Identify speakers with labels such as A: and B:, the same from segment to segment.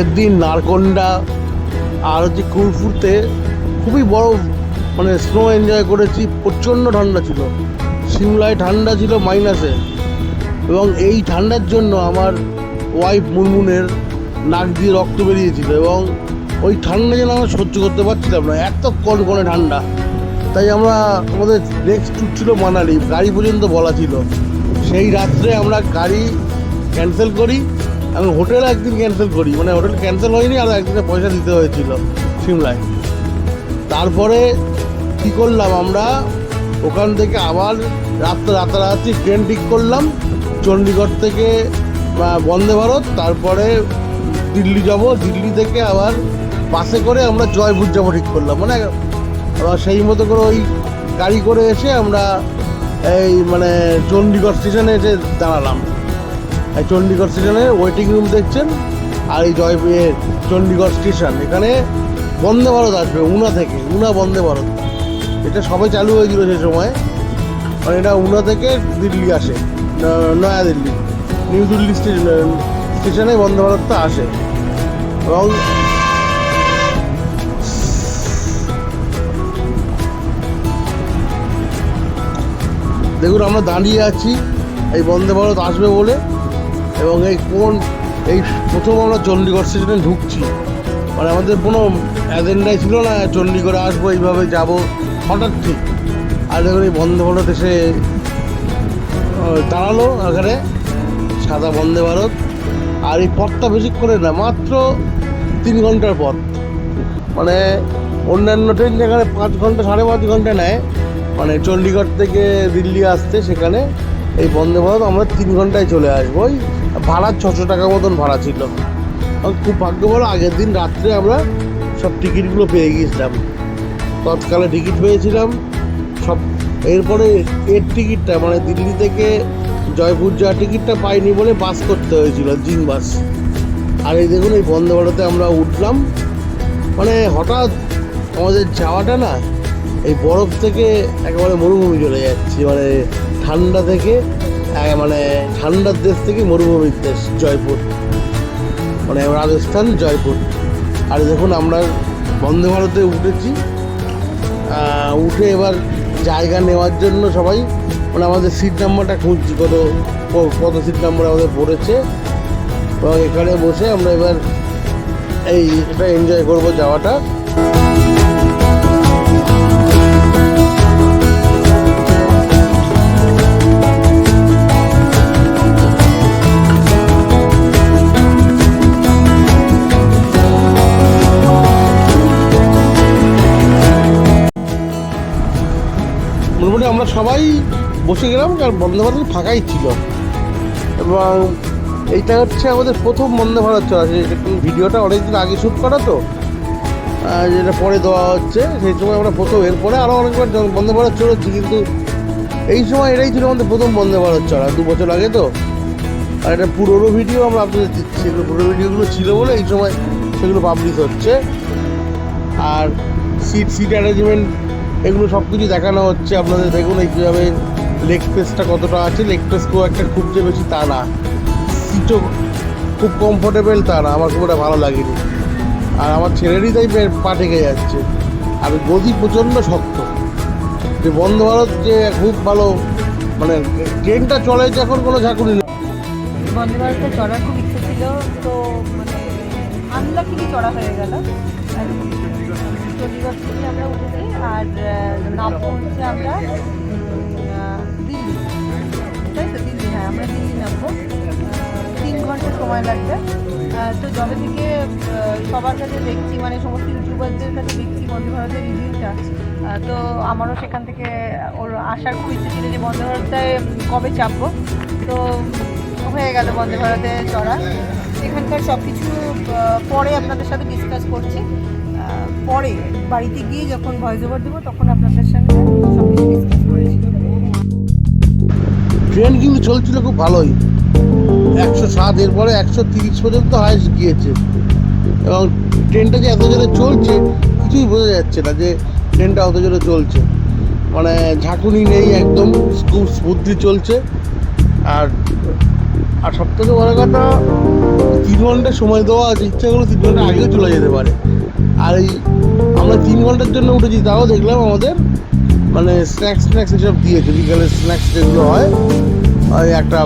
A: আগের দিন নারকন্ডা আর হচ্ছে কুলফুরতে খুবই বড় মানে স্নো এনজয় করেছি, প্রচণ্ড ঠান্ডা ছিল। সিমলায় ঠান্ডা ছিল মাইনাসে এবং এই ঠান্ডার জন্য আমার ওয়াইফ মুনমুনের নাক দিয়ে রক্ত বেরিয়েছিল এবং ওই ঠান্ডা যেন আমরা সহ্য করতে পারছিলাম না, এত কনকনে ঠান্ডা। তাই আমরা আমাদের নেক্সট ট্যুর ছিল মানালি, গাড়ি পর্যন্ত বলা ছিল। সেই রাত্রে আমরা গাড়ি ক্যান্সেল করি। এবং হোটেল একদিন ক্যান্সেল করি। মানে হোটেল ক্যান্সেল হয়নি, আর একদিনে পয়সা দিতে হয়েছিল সিমলায়। তারপরে কী করলাম আমরা? ওখান থেকে আবার রাত্রে রাতারাতি ট্রেন ঠিক করলাম। চণ্ডীগড় থেকে বন্দে ভারত, তারপরে দিল্লি যাব। দিল্লি থেকে আবার বাসে করে আমরা জয়পুর যাব ঠিক করলাম। মানে সেই মতো করে ওই গাড়ি করে এসে আমরা এই মানে চণ্ডীগড় স্টেশনে এসে দাঁড়ালাম। চণ্ডীগড় স্টেশনে ওয়েটিং রুম দেখছেন আর এই জয় এ, চণ্ডীগড় স্টেশন। এখানে বন্দে ভারত আসবে উনা থেকে উনা বন্দে ভারত। এটা সবে চালু হয়েছিল সে সময়। মানে এটা উনা থেকে দিল্লি আসে নয়াদিল্লি। নিউ দিল্লি স্টেশন স্টেশনে বন্দে ভারতটা আসে। এবং দেখুন আমরা দাঁড়িয়ে আছি এই বন্দে ভারত আসবে বলে। এবং এই কোন, এই প্রথম আমরা চণ্ডীগড় স্টেশনে ঢুকছি। মানে আমাদের কোনো অ্যাজেন্ডাই ছিল না, চণ্ডীগড়ে আসব, এইভাবে যাব, হঠাৎ ঠিক। আর দেখুন এই বন্দে ভারত এসে দাঁড়াল এখানে সাদা বন্দে ভারত, আর এই পথটা বেশি করে না, মাত্র তিন ঘণ্টার পথ। মানে অন্যান্য ট্রেন যেখানে পাঁচ ঘণ্টা, সাড়ে পাঁচ ঘণ্টা নেয় মানে চণ্ডীগড় থেকে দিল্লি আসতে, সেখানে এই বন্দে ভারত আমরা তিন ঘন্টায় চলে আসব ওই ভাড়া ছশো টাকা মতন ভাড়া ছিল। খুব ভাগ্য ভালো আগের দিন রাত্রে আমরা সব টিকিটগুলো পেয়ে গিয়েছিলাম। তৎকালে টিকিট পেয়েছিলাম। সব এরপরে এর টিকিটটা মানে দিল্লি থেকে জয়পুর যাওয়ার টিকিটটা পাইনি বলে বাস করতে হয়েছিল, জিং বাস। আর এই দেখুন, এই বন্দে ভারতে আমরা উঠলাম। মানে হঠাৎ আমাদের যাওয়াটা না, এই বরফ থেকে একেবারে মরুভূমি চলে যাচ্ছি। মানে ঠান্ডা থেকে মানে ঠান্ডার দেশ থেকে মরুভূমির দেশ, জয়পুর। মানে রাজস্থান, জয়পুর। আর দেখুন আমরা বন্দে ভারতে উঠেছি উঠে এবার জায়গা নেওয়ার জন্য সবাই মানে আমাদের সিট নাম্বারটা খুঁজছি কত কত সিট নাম্বার আমাদের পড়েছে। এবং এখানে বসে আমরা এবার এই, এটা এনজয় করব যাওয়াটা। আমরা সবাই বসে গেলাম, কারণ বন্দে ভারত ফাঁকাই ছিল। এবং এইটা হচ্ছে আমাদের প্রথম বন্দে ভারত চলা ভিডিওটা অনেকদিন আগে শ্যুট করা তো যেটা পরে দেওয়া হচ্ছে, সেই সময় আমরা প্রথম। এরপরে আরও অনেকবার বন্দে ভারত চলেছি কিন্তু এই সময় এটাই ছিল আমাদের প্রথম বন্দে ভারত চলা দু বছর আগে তো। আর এটা পুরোনো ভিডিও, আমরা আপনাদের দিচ্ছি পুরোনো ভিডিওগুলো ছিল বলে এই সময় সেগুলো পাবলিশ হচ্ছে। আর সিট সিট অ্যারেঞ্জমেন্ট এগুলো সব কিছু দেখানো হচ্ছে। আপনাদের দেখুন এই কীভাবে লেগ স্পেসটা কতটা আছে। লেগ স্পেস খুব একটা খুব যে বেশি তা না। সিটও খুব কমফোর্টেবল তা না। আমার খুব একটা ভালো লাগেনি। আর আমার ছেলেরই তাই পে- ঠেকে যাচ্ছে। আর গদি প্রচণ্ড শক্ত। যে বন্ধ ভারত যে খুব ভালো মানে ট্রেনটা চলে যখন কোনো ঝাঁকুনি নেই।
B: বন্দে ভারতে চড়ার খুব ইচ্ছে ছিল, তো মানে চড়া হয়ে গেল। আর আমরা উঠেছি আর নামবো হচ্ছে আমরা দিল্লি। তাই তো দিল্লি? হ্যাঁ আমরা দিল্লি নামবো। তিন ঘণ্টা সময় লাগবে। তো যবে থেকে সবার কাছে দেখছি মানে সমস্ত ইউটিউবারদের কাছে দেখছি বন্দে ভারতের রিভিউটা তো আমারও সেখান থেকে ওর আসার খুব ইচ্ছে ছিল যে বন্দে ভারতটায় কবে চাপবো। তো হয়ে গেল বন্দে ভারতে চড়া। এখানকার সব কিছু পরে আপনাদের সাথে ডিসকাস করছি। পরে বাড়িতে গিয়ে যখন ভয়েস ওভার দেবো, তখন আপনাদের সঙ্গে
A: ট্রেন কিন্তু চলছিল খুব ভালোই। একশো সাত, এরপরে একশো তিরিশ পর্যন্ত হাইস্ট গিয়েছে। এবং ট্রেনটা যে এত জোরে চলছে, কিছুই বোঝা যাচ্ছে না যে ট্রেনটা অত জোরে চলছে। মানে ঝাঁকুনি নেই একদম, খুব স্মুথলি চলছে। আর আর সব থেকে বড় কথা, তিন ঘণ্টা সময় দেওয়া আছে, ইচ্ছা করলে তিন ঘণ্টা আগেও চলে যেতে পারে। আর এই আমরা তিন ঘণ্টার জন্য উঠেছি, তাও দেখলাম আমাদের মানে স্ন্যাক্স স্ন্যাক্স এসব দিয়েছে বিকালের স্ন্যাক্স যেগুলো হয়। ওই একটা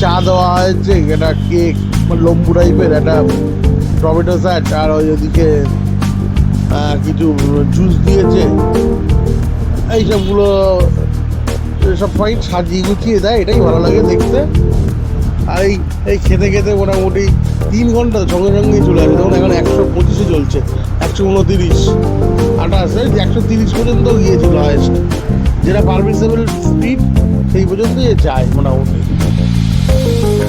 A: চা দেওয়া হয়েছে, একটা কেক মানে লম্বু টাইপের একটা টমেটো স্যাট আর ওই ওদিকে কিছু জুস দিয়েছে। এইসবগুলো সব পয়েন্ট সাজিয়ে গুছিয়ে দেয়, এটাই ভালো লাগে দেখতে। আর এই এই খেতে খেতে মোটামুটি তিন ঘণ্টা সঙ্গে সঙ্গেই চলে আসে। যেমন এখন একশো পঁচিশে চলছে, একশো উনতিরিশ, আঠাশ একশো তিরিশ পর্যন্ত গিয়েছিল হায়েস্ট যেটা পারমিসেবল স্পিড সেই পর্যন্তই এ যায় মোটামুটি।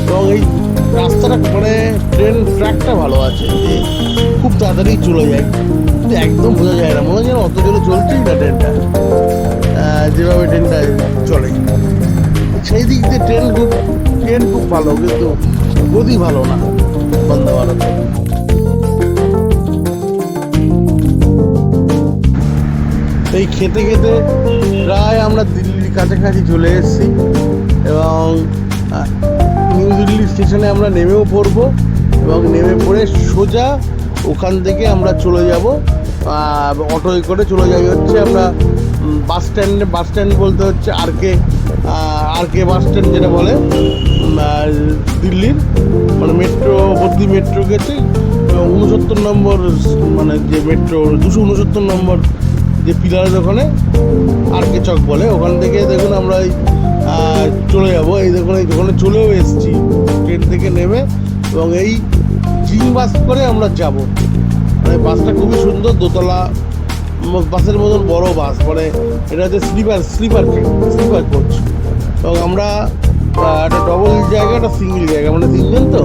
A: এবং এই রাস্তাটা মানে ট্রেন ট্র্যাকটা ভালো আছে, যে খুব তাড়াতাড়ি চলে যায়। কিন্তু একদম বোঝা যায় না, মনে হয় যেন অত জোরে চলছেই না ট্রেনটা যেভাবে ট্রেনটা চলে। সেই দিক দিয়ে ট্রেন খুব ট্রেন খুব ভালো, কিন্তু ভালো না ভারত এই খেতে খেতে প্রায় আমরা দিল্লির কাছাকাছি চলে এসেছি এবং নিউ দিল্লি স্টেশনে আমরা নেমেও পড়ব এবং নেমে পড়ে সোজা ওখান থেকে আমরা চলে যাব অটোয় করে চলে যাই হচ্ছে আমরা বাস স্ট্যান্ডে, বাস স্ট্যান্ড বলতে হচ্ছে আর কে আর কে বাস স্ট্যান্ড যেটা বলে দিল্লির মানে মেট্রো ভর্তি মেট্রো গেছে উনসত্তর নম্বর মানে যে মেট্রো দুশো উনসত্তর নম্বর যে পিলারের ওখানে আর কে চক বলে, ওখান থেকে দেখুন আমরা চলে যাব। এই দেখুন, এই ওখানে চলেও এসেছি ট্রেন থেকে নেমে, এবং এই জিং বাস করে আমরা যাব। মানে বাসটা খুবই সুন্দর, দোতলা বাসের মতন বড় বাস মানে এটা হচ্ছে স্লিপার স্লিপার স্লিপার কোচ এবং আমরা একটা ডবল জায়গা, একটা সিঙ্গেল জায়গা মানে তিনজন তো।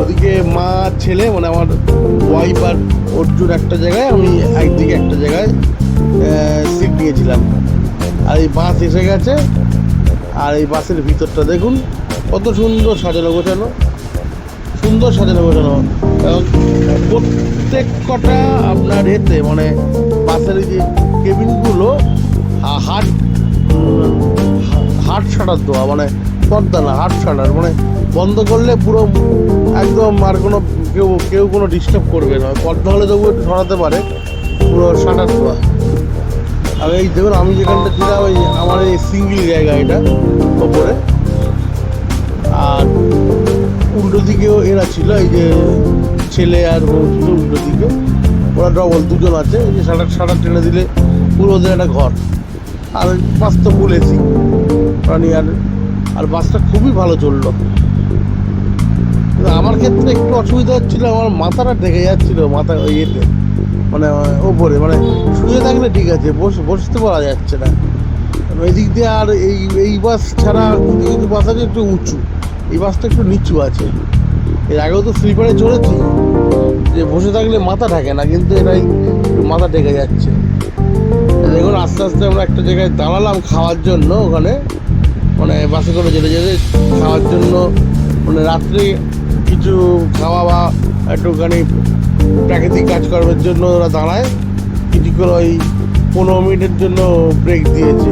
A: ওদিকে মা, ছেলে মানে আমার ওয়াইফ আর অর্জুন একটা জায়গায়, আমি একদিকে একটা জায়গায় সিট নিয়েছিলাম। আর এই বাস এসে গেছে, আর এই বাসের ভিতরটা দেখুন, কত সুন্দর সাজানো গোছানো, সুন্দর সাজানো গোছানো। প্রত্যেক কটা আপনার এতে মানে বাসের যে কেবিনগুলো হাট হাট শাটার দেওয়া মানে পর্দা না হাট শাটার মানে বন্ধ করলে পুরো একদম আর কোনো কেউ কেউ কোনো ডিস্টার্ব করবে না। পর্দা হলে তবু একটু সরাতে পারে, পুরো শাটার দেওয়া আর এই দেখুন, আমি যেখানটা ছিলাম ওই আমার এই সিঙ্গেল জায়গা এটা, ওপরে। আর উল্টো দিকেও এরা ছিল, এই যে ছেলে আর বউ ছিল উল্টো দিকে। ওরা ডবল দুজন আছে, এই যে সাঁটার সাঁটার টেনে দিলে পুরো ওদের একটা ঘর। আর বাস তো এসি প্রাণী আর আর বাসটা খুবই ভালো চলল। আমার ক্ষেত্রে একটু অসুবিধা হচ্ছিল, আমার মাথাটা ঢেকে যাচ্ছিল, মাথা ইয়েতে মানে ওপরে মানে শুয়ে থাকলে ঠিক আছে, বস, বসতে পারা যাচ্ছে না। এই দিক দিয়ে আর এই এই বাস ছাড়া কিছু কিছু বাস আছে, একটু উঁচু। এই বাসটা একটু নিচু আছে। এর আগেও তো স্লিপারে চড়েছি, যে বসে থাকলে মাথা ঢাকে না, কিন্তু এটাই মাথা ঢেকে যাচ্ছে। দেখুন আস্তে আস্তে আমরা একটা জায়গায় দাঁড়ালাম খাওয়ার জন্য ওখানে। মানে বাসে করে যেতে যেতে খাওয়ার জন্য মানে রাত্রে কিছু খাওয়া বা একটুখানি প্রাকৃতিক কাজকর্মের জন্য ওরা দাঁড়ায়। কিছুক্ষণ ওই পনেরো মিনিটের জন্য ব্রেক দিয়েছে।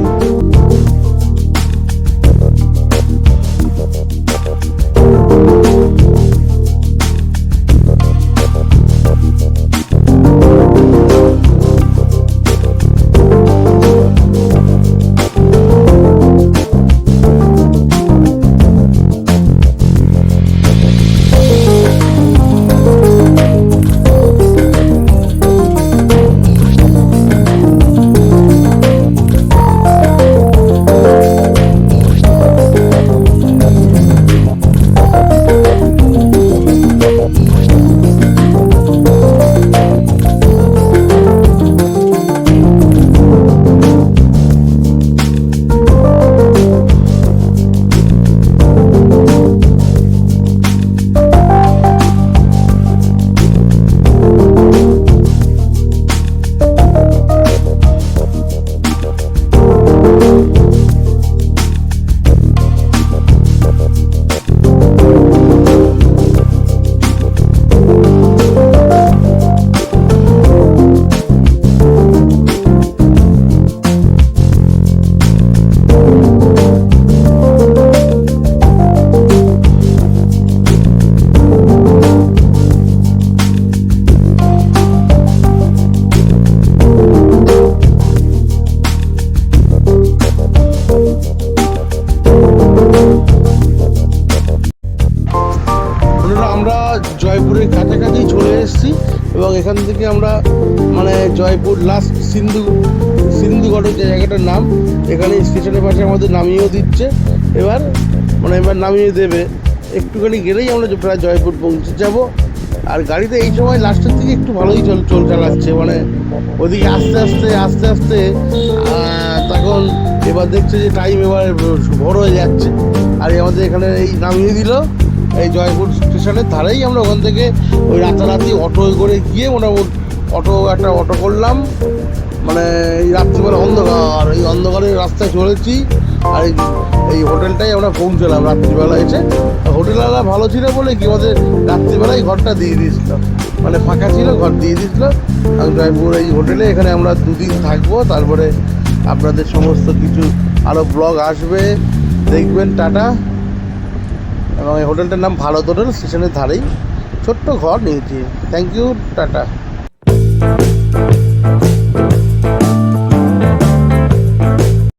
A: এখান থেকে আমরা মানে জয়পুর লাস্ট সিন্ধু সিন্ধুগড়ের যে জায়গাটার নাম, এখানে স্টেশনের পাশে আমাদের নামিয়েও দিচ্ছে। এবার মানে এবার নামিয়ে দেবে। একটুখানি গেলেই আমরা প্রায় জয়পুর পৌঁছে যাব। আর গাড়িতে এই সময় লাস্টের দিকে একটু ভালোই চল চল চালাচ্ছে। মানে ওদিকে আস্তে আস্তে আস্তে আস্তে তখন এবার দেখছে যে টাইম এবার ভোর হয়ে যাচ্ছে। আর আমাদের এখানে এই নামিয়ে দিল। এই জয়পুর স্টেশনের ধারেই আমরা ওখান থেকে ওই রাতারাতি অটো করে গিয়ে মোটামুটি অটো, একটা অটো করলাম। মানে এই রাত্রিবেলা অন্ধকার, এই অন্ধকারের রাস্তায় চলেছি আর এই এই হোটেলটাই আমরা পৌঁছলাম রাত্রিবেলা এসে। হোটেলওয়ালা ভালো ছিল বলে কি আমাদের রাত্রিবেলায় ঘরটা দিয়ে দিয়েছিল। মানে ফাঁকা ছিল, ঘর দিয়ে দিয়েছিল। আর জয়পুর এই হোটেলে এখানে আমরা দুদিন থাকব। তারপরে আপনাদের সমস্ত কিছু আরও ব্লগ আসবে। দেখবেন, টাটা। এবং এই হোটেলটার নাম ভারত হোটেল স্টেশনের ধারেই। ছোট্ট ঘর নিয়েছি থ্যাংক ইউ টাটা।